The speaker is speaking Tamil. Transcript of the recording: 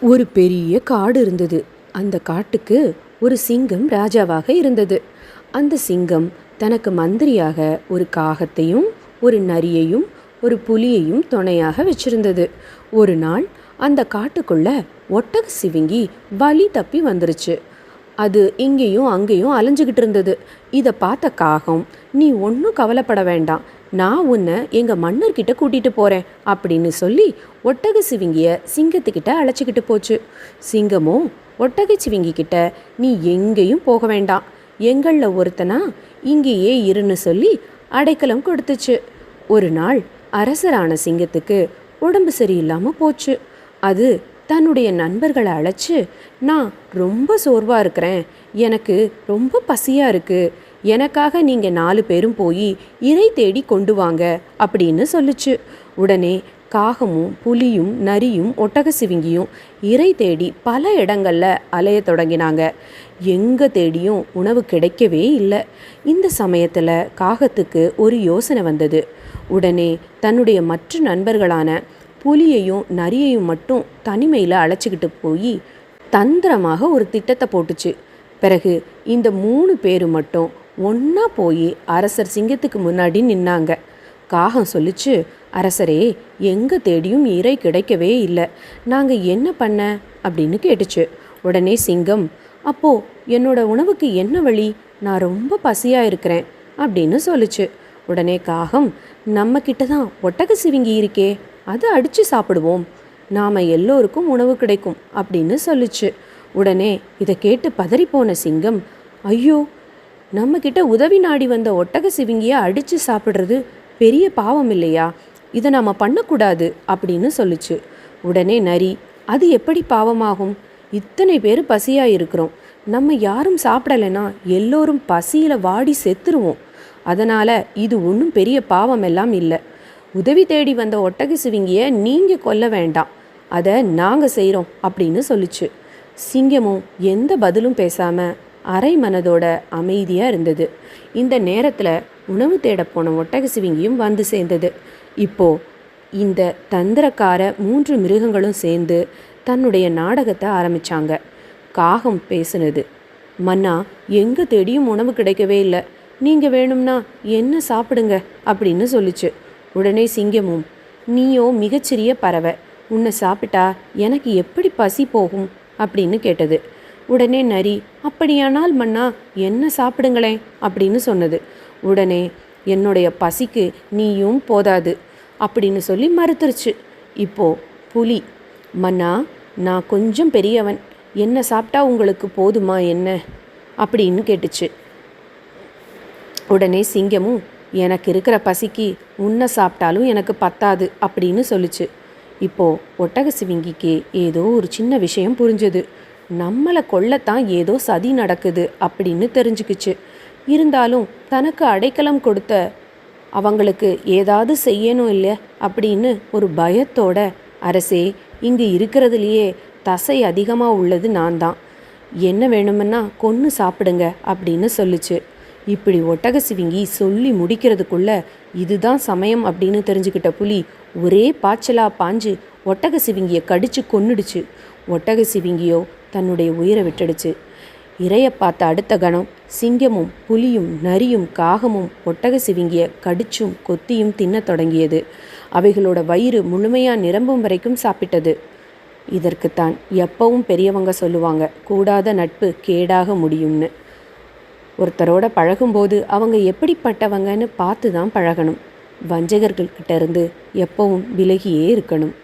ஒரு பெரிய காடு இருந்தது. அந்த காட்டுக்கு ஒரு சிங்கம் ராஜாவாக இருந்தது. அந்த சிங்கம் தனக்கு மந்திரியாக ஒரு காகத்தையும் ஒரு நரியையும் ஒரு புலியையும் துணையாக வச்சிருந்தது. ஒரு நாள் அந்த காட்டுக்குள்ள ஒட்டக சிவிங்கி வழி தப்பி வந்துருச்சு. அது இங்கேயும் அங்கேயும் அலைஞ்சுக்கிட்டு இருந்தது. இதை பார்த்த காகம் நீ ஒன்றும் கவலைப்பட வேண்டாம். நான் உன்னை எங்கள் மன்னர்கிட்ட கூட்டிகிட்டு போகிறேன் அப்படின்னு சொல்லி ஒட்டக சிவிங்கிய சிங்கத்துக்கிட்ட அழைச்சிக்கிட்டு போச்சு. சிங்கமும் ஒட்டக சிவிங்கிக்கிட்ட நீ எங்கேயும் போக வேண்டாம். எங்களில் ஒருத்தனா இங்கேயே இருன்னு சொல்லி அடைக்கலம் கொடுத்துச்சு. ஒரு நாள் அரசரான சிங்கத்துக்கு உடம்பு சரியில்லாமல் போச்சு. அது தன்னுடைய நண்பர்களை அழைச்சி நான் ரொம்ப சோர்வாக இருக்கிறேன். எனக்கு ரொம்ப பசியாக இருக்குது எனக்காக நீங்கள் நாலு பேரும் போய் இறை தேடி கொண்டு வாங்க அப்படின்னு சொல்லுச்சு. உடனே காகமும் புலியும் நரியும் ஒட்டக சிவிங்கியும் இறை தேடி பல இடங்களில் அலைய தொடங்கினாங்க. எங்கே தேடியும் உணவு கிடைக்கவே இல்லை. இந்த சமயத்தில் காகத்துக்கு ஒரு யோசனை வந்தது. உடனே தன்னுடைய மற்ற நண்பர்களான புலியையும் நரியையும் மட்டும் தனிமையில் அழைச்சிக்கிட்டு போய் தந்திரமாக ஒரு திட்டத்தை போட்டுச்சு. பிறகு இந்த மூணு பேரும் மட்டும் ஒன்றா போய் அரசர் சிங்கத்துக்கு முன்னாடி நின்னாங்க. காகம் சொல்லிச்சு அரசரே எங்கே தேடியும் இறை கிடைக்கவே இல்லை. நாங்கள் என்ன பண்ண? அப்படின்னு கேட்டுச்சு. உடனே சிங்கம் அப்போ என்னோட உணவுக்கு என்ன வழி? நான் ரொம்ப பசியாக இருக்கிறேன் அப்படின்னு சொல்லுச்சு. உடனே காகம் நம்ம கிட்ட தான் ஒட்டக சிவிங்கி இருக்கே அதை அடித்து சாப்பிடுவோம். நாம் எல்லோருக்கும் உணவு கிடைக்கும் அப்படின்னு சொல்லுச்சு. உடனே இதை கேட்டு பதறிப்போன சிங்கம் ஐயோ நம்மக்கிட்ட உதவி நாடி வந்த ஒட்டக சிவிங்கியை அடித்து சாப்பிட்றது பெரிய பாவம் இல்லையா? இதை நாம் பண்ணக்கூடாது அப்படின்னு சொல்லுச்சு. உடனே நரி அது எப்படி பாவமாகும்? இத்தனை பேர் பசியாக இருக்கிறோம் நம்ம யாரும் சாப்பிடலைன்னா எல்லோரும் பசியில் வாடி செத்துருவோம். அதனால் இது ஒன்றும் பெரிய பாவம் எல்லாம் இல்லை. உதவி தேடி வந்த ஒட்டக சிவிங்கியை நீங்கள் கொல்ல வேண்டாம். அதை நாங்கள் செய்கிறோம் அப்படின்னு சொல்லிச்சு. சிங்கமும் எந்த பதிலும் பேசாமல் அரை மனதோட அமைதியாக இருந்தது. இந்த நேரத்தில் உணவு தேட போன ஒட்டக சிவிங்கியும் வந்து சேர்ந்தது. இப்போ இந்த தந்திரக்கார மூன்று மிருகங்களும் சேர்ந்து தன்னுடைய நாடகத்தை ஆரம்பித்தாங்க காகம் பேசுனது மன்னா எங்கே தேடியும் உணவு கிடைக்கவே இல்லை. நீங்கள் வேணும்னா என்ன சாப்பிடுங்க? அப்படின்னு சொல்லிச்சு. உடனே சிங்கமும் நீயோ மிகச்சிறிய பறவை. உன்னை சாப்பிட்டா எனக்கு எப்படி பசி போகும்? அப்படின்னு கேட்டது. உடனே நரி அப்படியானால் மன்னா என்ன சாப்பிடுங்களேன்? அப்படின்னு சொன்னது. உடனே என்னுடைய பசிக்கு நீயும் போதாது அப்படின்னு சொல்லி மறுத்துருச்சு. இப்போ புலி மன்னா நான் கொஞ்சம் பெரியவன் என்ன சாப்பிட்டா உங்களுக்கு போதுமா என்ன? அப்படின்னு கேட்டுச்சு. உடனே சிங்கமும் எனக்கு இருக்கிற பசிக்கு உன்னை சாப்பிட்டாலும் எனக்கு பத்தாது அப்படின்னு சொல்லுச்சு. இப்போது ஒட்டக சிவிங்கிக்கு ஏதோ ஒரு சின்ன விஷயம் புரிஞ்சது. நம்மளை கொல்லத்தான் ஏதோ சதி நடக்குது அப்படின்னு தெரிஞ்சுக்கிச்சு. இருந்தாலும் தனக்கு அடைக்கலம் கொடுத்த அவங்களுக்கு ஏதாவது செய்யணும் இல்லை அப்படின்னு ஒரு பயத்தோட அரசே இங்கு இருக்கிறதுலையே தசை அதிகமாக உள்ளது நான் தான் என்ன வேணுமுன்னா கொன்று சாப்பிடுங்க அப்படின்னு சொல்லுச்சு. இப்படி ஒட்டக சிவிங்கி சொல்லி முடிக்கிறதுக்குள்ள இதுதான் சமயம் அப்படின்னு தெரிஞ்சுக்கிட்ட புலி ஒரே பாய்ச்சலாக பாஞ்சு ஒட்டக சிவிங்கியை கடிச்சு கொன்னுடுச்சு. ஒட்டக சிவிங்கியோ தன்னுடைய உயிரை விட்டுடுச்சு. இறைய பார்த்த அடுத்த கணம் சிங்கமும் புலியும் நரியும் காகமும் ஒட்டக சிவிங்கிய கடிச்சும் கொத்தியும் தின்னத் தொடங்கியது. அவைகளோட வயிறு முழுமையாக நிரம்பும் வரைக்கும் சாப்பிட்டது. இதற்குத்தான் எப்பவும் பெரியவங்க சொல்லுவாங்க கூடாத நட்பு கேடாக முடியும்னு. ஒருத்தரோட பழகும்போது அவங்க எப்படிப்பட்டவங்கன்னு பார்த்து தான் பழகணும் வஞ்சகர்கள்கிட்ட இருந்து எப்பவும் விலகியே இருக்கணும்.